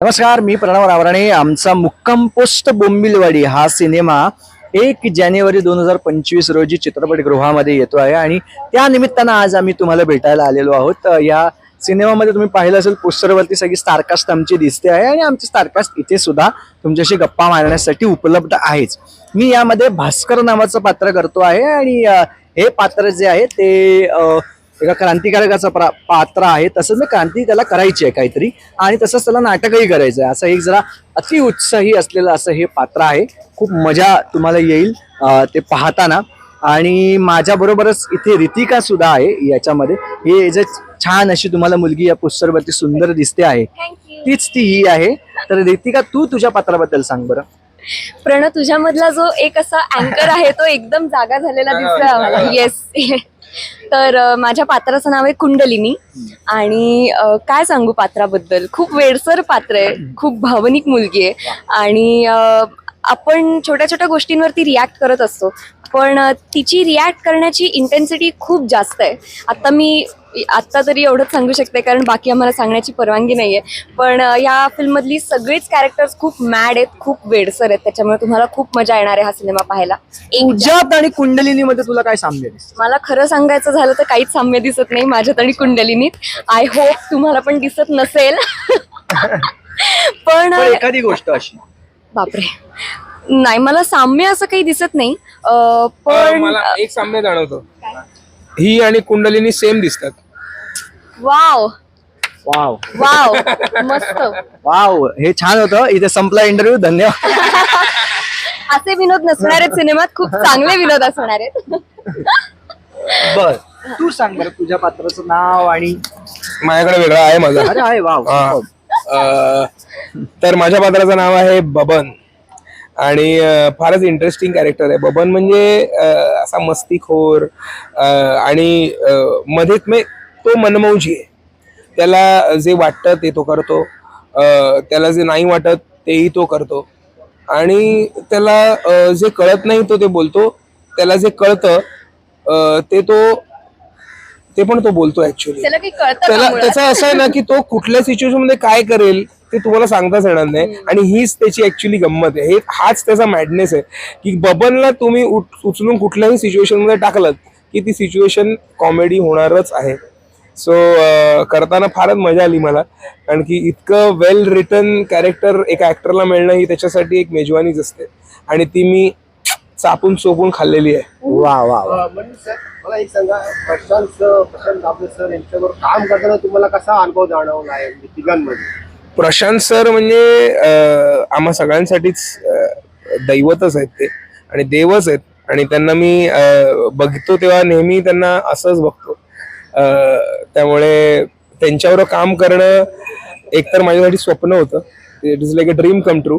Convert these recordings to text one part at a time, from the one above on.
नमस्कार मी प्रणव रावराणे. आमचा मुक्काम पोस्ट बोंबिलवाडी हा सिनेमा एक जानेवारी दोन हजार पंचवीस रोजी चित्रपटगृहामध्ये येतो आहे आणि त्या निमित्तानं आज आम्ही तुम्हाला भेटायला आलेलो आहोत. या सिनेमामध्ये तुम्ही पाहिलं असेल पोस्टरवरती सगळी स्टारकास्ट आमची दिसते आहे आणि आमची स्टारकास्ट इथे सुद्धा तुमच्याशी गप्पा मारण्यासाठी उपलब्ध आहेच. मी यामध्ये भास्कर नावाचं पात्र करतो आहे आणि हे पात्र जे आहे ते एका क्रांतिकारकाचं प्रा- पात्र आहे. तसंच मी क्रांती त्याला करायची आहे काहीतरी. आणि तसंच त्याला नाटकही करायचं आहे. असं एक जरा अति उत्साही असलेलं असं हे पात्र आहे. खूप मजा तुम्हाला येईल ते पाहताना. आणि माझ्या बरोबरच इथे रितिका सुद्धा आहे याच्यामध्ये. ही जे छान अशी तुम्हाला मुलगी या पोस्टरवरती सुंदर दिसते आहे. तीच ती ही आहे. तर रितिका तू तुझ्या पात्राबद्दल सांग बरं. प्रणव तुझ्यामधला जो एक असा अँकर आहे तो एकदम जागा झालेला दिसतोय आम्हाला. येस तर माझ्या पात्राचं नाव आहे कुंडलिनी. आणि काय सांगू पात्राबद्दल? खूप वेडसर पात्र आहे. खूप भावनिक मुलगी आहे. आणि आपण छोट्या छोट्या गोष्टींवरती रिॲक्ट करत असतो. पण तिची रिॲक्ट करण्याची इंटेन्सिटी खूप जास्त आहे. आता मी आत्ता तरी एवढंच सांगू शकते कारण बाकी आम्हाला सांगण्याची परवानगी नाही आहे पण या फिल्ममधली सगळीच कॅरेक्टर्स खूप मॅड आहेत खूप वेडसर आहेत. त्याच्यामुळे तुम्हाला खूप मजा येणार आहे हा सिनेमा पाहायला. तुझ्यात आणि कुंडलिनीमध्ये तुला काय साम्य दिसतं? मला खरं सांगायचं झालं तर काहीच साम्य दिसत नाही माझ्यात आणि कुंडलिनीत. आय होप तुम्हाला पण दिसत नसेल. पण पण एखादी गोष्ट अशी. बापरे. नाही मला साम्य असं काही दिसत नाही. पण एक सामने जाणवतो. ही आणि कुंडलिनी सेम दिसतात. वाव. वाव. वाव. मस्त. वाव. हे छान होतं. इथे संपला इंटरव्ह्यू धन्यवाद. असे विनोद नसणार आहेत सिनेमात. खूप चांगले विनोद असणार आहेत. बर. तू सांग बरं तुझ्या पात्राचं नाव आणि माझ्याकडे वेगळा आहे माझा. अरे आहे वाव. हा. अं, तर माझ्या पात्राचं नाव आहे बबन. आणि अं, फारच इंटरेस्टिंग कॅरेक्टर आहे. बबन म्हणजे अं, असा मस्तीखोर अं, आणि अं, मध्येच म्हणजे तो मनमौजी आहे. त्याला जे वाटतं ते तो करतो. त्याला जे नाही वाटत तेही तो करतो. आणि त्याला जे कळत नाही तो ते बोलतो. त्याला जे कळतं ते तो ते पण तो बोलतो ऍक्च्युली त्याला? त्याचं असं आहे ना की तो कुठल्या सिच्युएशनमध्ये काय करेल ते तुम्हाला सांगताच येणार नाही. आणि हीच त्याची ऍक्च्युली गंमत आहे. हे हाच त्याचा मॅडनेस आहे. की बबनला तुम्ही उचलून कुठल्याही सिच्युएशनमध्ये टाकलं की ती सिच्युएशन कॉमेडी होणारच आहे. सो करताना फारच मजा आली मला. कारण की इतकं वेल रिटन कॅरेक्टर एका ऍक्टरला मिळणं ही त्याच्यासाठी एक मेजवानीच असते. आणि ती मी चापून चोपून खाल्लेली आहे. वा वा वा. म्हणजे मला एक सांगा प्रशांत सर प्रशांत दाबळे सर यांच्याबरोबर काम करताना तुम्हाला कसा अनुभव जाणवला आहे म्हणजे तिघांमध्ये? प्रशांत सर म्हणजे आम्हा सगळ्यांसाठीच दैवतच आहेत ते. आणि देवच आहेत. आणि त्यांना मी बघतो तेव्हा नेहमी त्यांना असंच बघतो. त्यामुळे त्यांच्यावर काम करणं एकतर माझ्यासाठी स्वप्न होतं. It is like a dream come true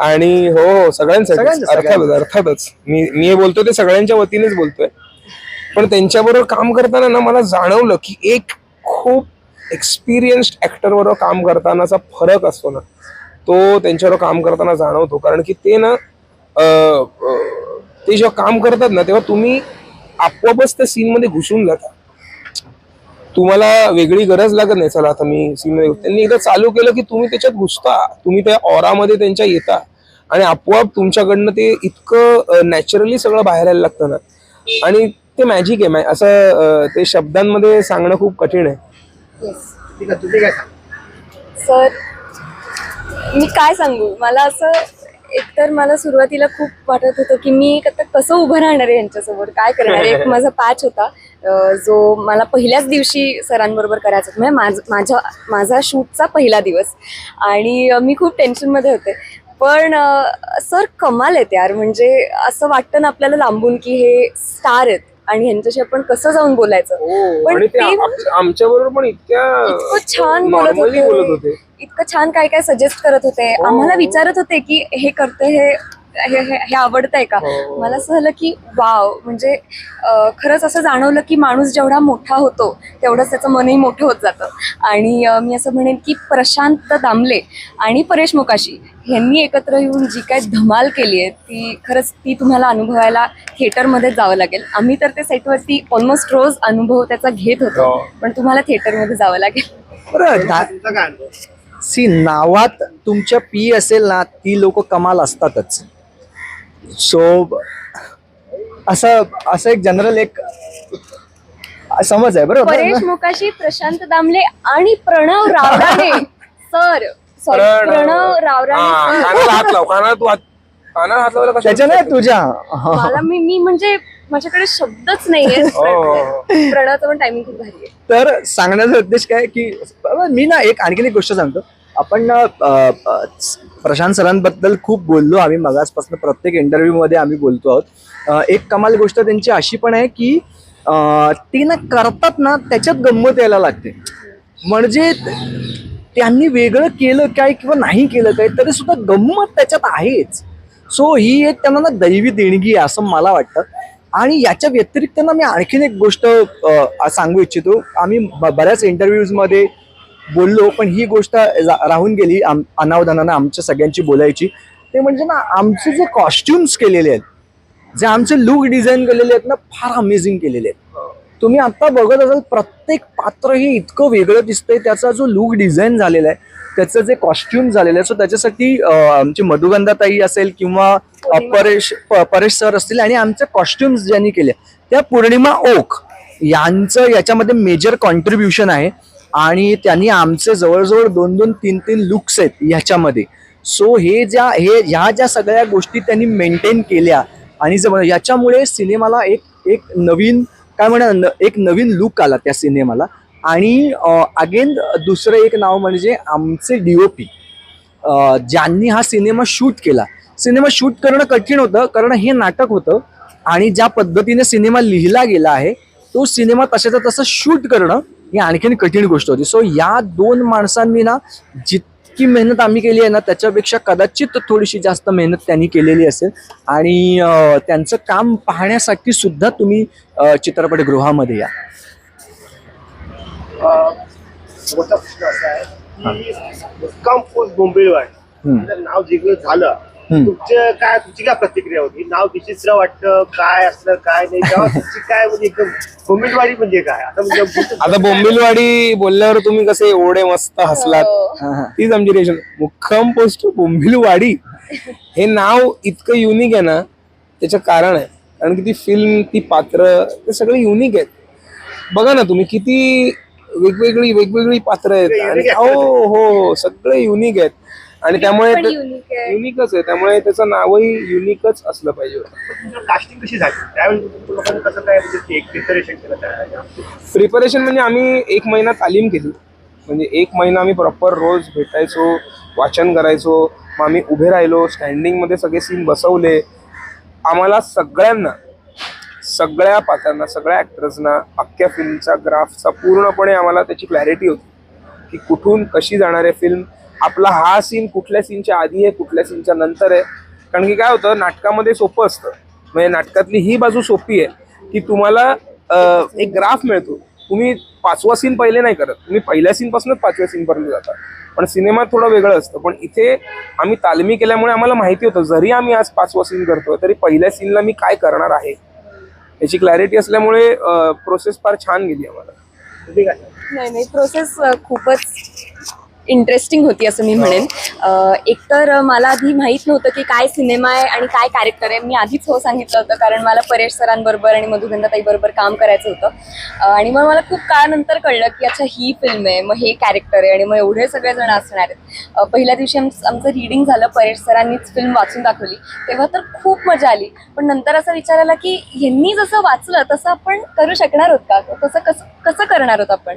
आणि हो हो सगळ्यांसाठी. अर्थातच अर्थातच. मी मी हे बोलतोय ते सगळ्यांच्या वतीनेच बोलतोय. पण त्यांच्याबरोबर काम करताना ना मला जाणवलं की एक खूप एक्सपिरियन्स्ड ऍक्टर बरोबर काम करतानाचा फरक असतो ना. तो त्यांच्यावर काम करताना जाणवतो. कारण की ते ना ते जेव्हा काम करतात ना तेव्हा तुम्ही आपोआपच त्या सीन मध्ये घुसून जाता. तुम्हाला वेगळी गरज लागत नाही. चला आता मी सीन मध्ये त्यांनी एकदा चालू केलं की तुम्ही त्याच्यात घुसता. तुम्ही त्या ऑरामध्ये त्यांच्या येता. आणि आपोआप तुमच्याकडनं ते इतकं नॅचरली सगळं बाहेर यायला लागतं ना. आणि ते मॅजिक आहे. मा- असं ते शब्दांमध्ये सांगणं खूप कठीण आहे. सर मी काय सांगू? मला असं एकतर मला सुरुवातीला खूप वाटत होतं की मी आता कसं उभं राहणार आहे यांच्यासमोर काय करणार आहे? एक माझा पॅच होता. अं, जो मला पहिल्याच दिवशी सरांबरोबर करायचा होता. म्हणजे माझ माझ्या माझा शूटचा पहिला दिवस. आणि अं, मी खूप टेन्शनमध्ये होते. पण अं, सर कमाल आहेत यार. म्हणजे असं वाटतं ना आपल्याला लांबून की हे स्टार आहेत. आणि ह्यांच्याशी आपण कसं जाऊन बोलायचं? पण हो, आणि ते ते आमच्या बरोबर पण इतक्या इतकं छान बोलत नॉर्मली होते. बोलत होते. इतकं छान काय काय सजेस्ट करत होते हो. आम्हाला विचारत होते की हे करते हे हे हे- हे आवडतंय का हो. मला असं झालं की वाव म्हणजे खरंच असं जाणवलं की माणूस जेवढा मोठा होतो तेवढंच त्याचं मनही मोठं होत जातं आणि मी असं म्हणेन की प्रशांत दामले आणि परेश मोकाशी ह्यांनी एकत्र येऊन जी काय धमाल केली आहे ती खरंच ती तुम्हाला अनुभवायला थिएटरमध्ये जावं लागेल आम्ही तर ते सेटवरती ऑलमोस्ट रोज अनुभव त्याचा घेत होतो हो. पण तुम्हाला थिएटरमध्ये जावं लागेल सी नावात तुमच्या पी असेल ना ती लोक कमाल असतातच. सो असं असं एक जनरल एक समज आहे बरोबर? परेश? मुकाशी प्रशांत दामले आणि Pranav Rawrane. Sir sorry Pranav. Rawrane हा, कानाला हात लाव कानाला तू हात कानाला हात लावला कशा त्याच्या नाही तुझ्या. हा. मला मी मी म्हणजे माझ्याकडे शब्दच नाहीये. हो, हो, हो. प्रणवचं पण टायमिंग खूप भारी आहे. तर सांगण्याचा उद्देश काय की मी ना एक आणखीन एक गोष्ट सांगतो. आपण प्रशांत सरांबद्दल खूप बोललो. आम्ही मगासपासून प्रत्येक इंटरव्ह्यू मध्ये आम्ही बोलतो आहोत. एक कमाल गोष्ट त्यांची अशी पण आहे की ती ना करतात ना त्याच्यात गंमत यायला लागते. म्हणजे त्यांनी वेगळं केलं काय किंवा नाही केलं काय तरी सुद्धा गंमत त्याच्यात आहेच. सो ही एक त्यांना ना दैवी देणगी आहे असं मला वाटतं. आणि याच्या व्यतिरिक्त ना मी आणखीन एक गोष्ट सांगू इच्छितो. आम्ही ब- बऱ्याच इंटरव्ह्यूजमध्ये बोललो पण ही गोष्ट रा- राहून गेली आम अनावधानानं आमच्या सगळ्यांची बोलायची. ते म्हणजे ना आमचे जे कॉस्ट्युम्स केलेले आहेत जे आमचे लुक डिझाईन केलेले आहेत ना फार अमेझिंग केलेले आहेत. तुम्ही आत्ता बघत असाल प्रत्येक पात्र हे इतकं वेगळं दिसतंय त्याचा जो लुक डिझाईन झालेला आहे त्याचं जे कॉस्ट्युम झालेलं आहे सो त्याच्यासाठी आमची मधुगंधाताई असेल किंवा परेश परेश सर असतील आणि आमचे कॉस्ट्युम्स ज्यांनी केले त्या पौर्णिमा ओक यांचं याच्यामध्ये मेजर कॉन्ट्रीब्युशन आहे. आणि त्यांनी आमचे जवळजवळ दोन दोन तीन तीन लुक्स आहेत ह्याच्यामध्ये सो हे ज्या हे ह्या ज्या सगळ्या गोष्टी त्यांनी मेंटेन केल्या आणि जर याच्यामुळे सिनेमाला एक एक नवीन काय म्हणा न- एक नवीन लुक आला त्या सिनेमाला. आणि अगेन दुसरं एक नाव म्हणजे आमचे डीओपी ज्यांनी हा सिनेमा शूट केला. सिनेमा शूट करणं कठीण होतं कारण हे नाटक होतं आणि ज्या पद्धतीने सिनेमा लिहिला गेला आहे तो सिनेमा तशाचा तसं शूट करणं ही आणखीन कठीण गोष्ट होती. सो या दोन माणसांनी ना जितकी मेहनत आम्ही केली आहे ना त्याच्यापेक्षा कदाचित थोडीशी जास्त मेहनत त्यांनी केलेली असेल. आणि त्यांचं काम पाहण्यासाठी सुद्धा तुम्ही चित्रपटगृहामध्ये या. मोठा प्रश्न असा आहे की मुक्काम. जर नाव जिंकलं झालं. तुमच्या काय तुमची काय प्रतिक्रिया होती? नाव विचित्र वाटतं काय असलं काय नाही? तेव्हा तुमची काय म्हणजे एकदम बोंबिलवाडी म्हणजे काय? आता म्हणजे आता बोंबिलवाडी बोलल्यावर तुम्ही कसे एवढे मस्त हसलात हा, हा. तीच आमची रिएक्शन मुक्काम पोस्ट बोंबिलवाडी हे नाव इतकं युनिक आहे ना त्याचं कारण आहे. कारण की ती फिल्म ती पात्र ते सगळे युनिक आहेत. बघा ना तुम्ही किती वेगवेगळी वेगवेगळी पात्र आहेत. आणि हो हो सगळे युनिक आहेत. आणि त्यामुळे. युनिकच आहे. त्यामुळे त्याचं नावही युनिकच असलं पाहिजे कास्टिंग कशी झाली? त्यावेळी लोकांनी कसं काय म्हणजे एक प्रिपरेशन प्रिपरेशन म्हणजे आम्ही एक महिना तालीम केली. म्हणजे एक महिना आम्ही प्रॉपर रोज भेटायचो वाचन करायचो. मग आम्ही उभे राहिलो स्टँडिंगमध्ये सगळे सीन बसवले. आम्हाला सगळ्यांना सगळ्या पात्रांना सगळ्या ॲक्टर्सना अख्ख्या फिल्मचा ग्राफचा पूर्णपणे आम्हाला त्याची क्लॅरिटी होती. की कुठून कशी जाणार आहे फिल्म आपला हा सीन कुठल्या सीनच्या आधी आहे कुठल्या सीनच्या नंतर आहे? कारण की काय होतं नाटकामध्ये सोपं असतं. म्हणजे नाटकातली ही बाजू सोपी आहे की तुम्हाला एक ग्राफ मिळतो. तुम्ही पाचवा सीन पहिले नाही करत. तुम्ही पहिल्या सीनपासूनच पाचव्या सीनपर्यंत जाता. पण सिनेमात थोडं वेगळं असतं. पण इथे आम्ही तालमी केल्यामुळे आम्हाला माहिती होतं जरी आम्ही आज पाचवा सीन करतोय तरी पहिल्या सीनला मी काय करणार आहे? याची क्लॅरिटी असल्यामुळे प्रोसेस फार छान गेली आम्हाला. नाही नाही प्रोसेस खूपच इंटरेस्टिंग होती असं मी म्हणेन. एकतर मला आधी माहीत नव्हतं की काय सिनेमा आहे आणि काय कॅरेक्टर आहे. मी आधीच हो सांगितलं होतं कारण मला परेश सरांबरोबर आणि मधुगंधाताई बरोबर काम करायचं होतं. आणि मग मला खूप काळानंतर कळलं की अच्छा ही फिल्म आहे मग हे कॅरेक्टर आहे आणि मग एवढे सगळेजण असणार आहेत. पहिल्या दिवशी आमचं आमचं रिडिंग झालं परेश सरांनीच फिल्म वाचून दाखवली. तेव्हा तर खूप मजा आली. पण नंतर असा विचार आला की ह्यांनी जसं वाचलं तसं आपण करू शकणार आहोत का? तसं कसं कसं करणार आहोत आपण?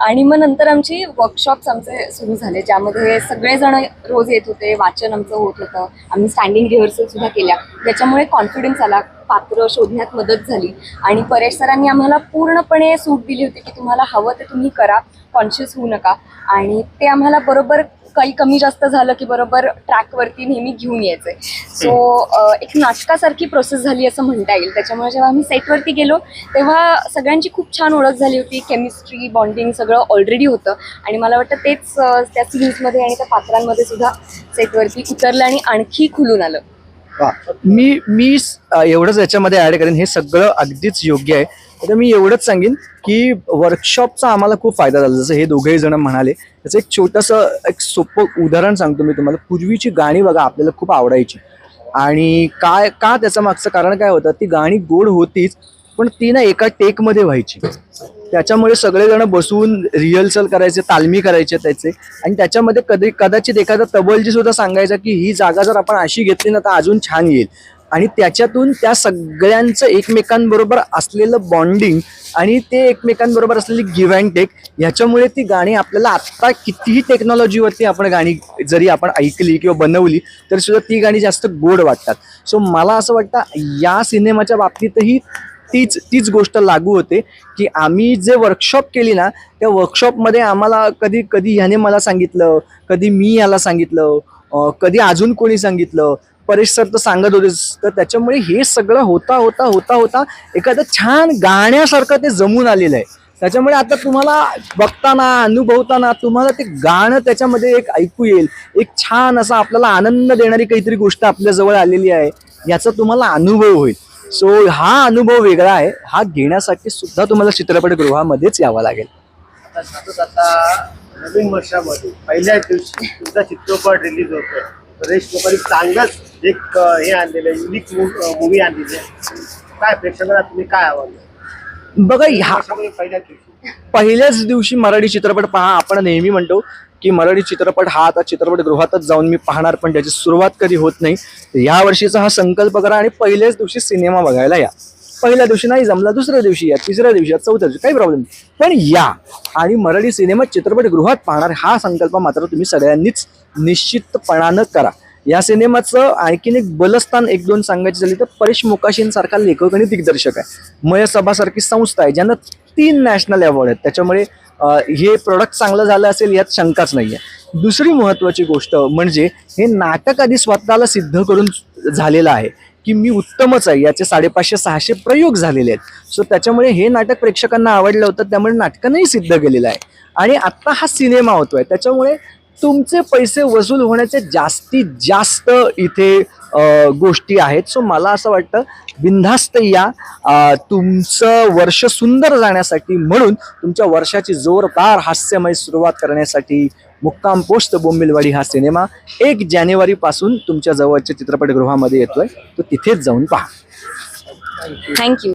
आणि मग नंतर आमची वर्कशॉप्स आमचे सुरू झाले ज्यामध्ये सगळेजण रोज येत होते वाचन आमचं होत होतं. आम्ही स्टँडिंग रिहर्सलसुद्धा केल्या. ज्याच्यामुळे कॉन्फिडन्स आला. पात्र शोधण्यात मदत झाली. आणि परेश सरांनी आम्हाला पूर्णपणे सूट दिली होती की तुम्हाला हवं ते तुम्ही करा. कॉन्शियस होऊ नका. आणि ते आम्हाला बरोबर काही कमी जास्त झालं की बरोबर ट्रॅकवरती नेहमी घेऊन यायचंय सो एक नाटकासारखी प्रोसेस झाली असं म्हणता येईल. त्याच्यामुळे जेव्हा आम्ही सेटवरती गेलो तेव्हा सगळ्यांची खूप छान ओळख झाली होती. केमिस्ट्री बॉन्डिंग सगळं ऑलरेडी होतं. आणि मला वाटतं तेच त्या सीन्समध्ये आणि त्या पात्रांमध्ये सुद्धा सेटवरती उतरलं आणि आणखी खुलून आलं. मी मी एवढंच याच्यामध्ये ऍड करेन. हे सगळं अगदीच योग्य आहे. तर मी एवढंच सांगेन की वर्कशॉपचा आम्हाला खूप फायदा झाला. जसं हे दोघेही जण म्हणाले त्याचं एक छोटंसं एक सोपं उदाहरण सांगतो मी तुम्हाला. पूर्वीची गाणी बघा आपल्याला खूप आवडायची. आणि काय का त्याचं मागचं कारण काय होतं? ती गाणी गोड होतीच पण ती ना एका टेकमध्ये व्हायची. त्याच्यामुळे सगळेजण बसून रिहर्सल करायचे तालमी करायचे त्याचे. आणि त्याच्यामध्ये कधी कदाचित एखादा तबलजी सुद्धा सांगायचा की ही जागा जर आपण अशी घेतली ना तर अजून छान येईल. आणि त्याच्यातून त्या सगळ्यांचं एकमेकांबरोबर असलेलं बॉन्डिंग आणि ते एकमेकांबरोबर असलेली गिव्ह अँड टेक ह्याच्यामुळे ती गाणी आपल्याला आत्ता कितीही टेक्नॉलॉजीवरती आपण गाणी जरी आपण ऐकली किंवा बनवली तरी सुद्धा ती गाणी जास्त गोड वाटतात. सो मला असं वाटतं या सिनेमाच्या बाबतीतही तीच तीच गोष्ट लागू होते की आम्ही जे वर्कशॉप केली ना त्या वर्कशॉपमध्ये आम्हाला कधी कधी ह्याने मला सांगितलं कधी मी याला सांगितलं कधी अजून कोणी सांगितलं परेश सर तर सांगत होतेच तर त्याच्यामुळे हे सगळं होता होता होता होता एखादं छान गाण्यासारखं ते जमून आलेलं आहे. त्याच्यामुळे आता तुम्हाला बघताना अनुभवताना तुम्हाला ते गाणं त्याच्यामध्ये एक ऐकू येईल. एक छान असा आपल्याला आनंद देणारी काहीतरी गोष्ट आपल्याजवळ आलेली आहे याचा तुम्हाला अनुभव होईल. सो हा अनुभव वेगळा आहे. हा घेण्यासाठी सुद्धा तुम्हाला चित्रपटगृहामध्येच यावं लागेल. नवीन वर्षामध्ये. पहिल्याच दिवशी तुमचा चित्रपट रिलीज होतोय. सुरेश कोपारी चांगलंच एक हे आणलेलं आहे युनिक मूवी आणलेली आहे. काय प्रेक्षकांना तुम्ही काय आवडलं? बघा ह्या वर्षामध्ये पहिल्याच दिवशी. पहिल्याच दिवशी मराठी चित्रपट पहा आपण नेहमी म्हणतो की मराठी चित्रपट हा आता चित्रपटगृहातच जाऊन मी पाहणार पण त्याची सुरुवात कधी होत नाही यावर्षीचा या वर्षीचा हा संकल्प करा आणि पहिल्याच दिवशी सिनेमा बघायला या. पहिल्या दिवशी नाही जमला दुसऱ्या दिवशी या तिसऱ्या दिवशी या चौथ्या दिवशी काही प्रॉब्लेम नाही. पण या. आणि मराठी सिनेमा चित्रपटगृहात पाहणार हा संकल्प मात्र तुम्ही सगळ्यांनीच निश्चितपणानं करा. या सिनेमाचं आणखीन एक बलस्थान एक दोन सांगायची झाली तर परेश मुकाशींसारखा लेखक आणि दिग्दर्शक आहे. मयसभासारखी संस्था आहे ज्यांना तीन नॅशनल अवॉर्ड आहेत. त्याच्यामुळे हे प्रोडक्ट चांगलं झालं असेल यात शंकाच नाही आहे दुसरी महत्त्वाची गोष्ट म्हणजे हे नाटक आधी स्वतःला सिद्ध करून झालेलं आहे की मी उत्तमच आहे याचे साडेपाचशे सहाशे प्रयोग झालेले आहेत. सो त्याच्यामुळे हे नाटक प्रेक्षकांना आवडलं होतं त्यामुळे नाटकानंही सिद्ध केलेलं आहे. आणि आत्ता हा सिनेमा होतोय त्याच्यामुळे तुमचे पैसे वसूल होण्याचे जास्तीत जास्त इथे गोष्टी आहेत. सो मला असं वाटतं बिनधास्त या तुमचं वर्ष सुंदर जाण्यासाठी म्हणून तुमच्या वर्षाची जोरदार हास्यमय सुरुवात करण्यासाठी मुक्काम पोस्ट बोंबिलवाडी हा सिनेमा एक जानेवारीपासून तुमच्या जवळच्या चित्रपटगृहामध्ये येतोय. तो तिथेच जाऊन पहा. थँक्यू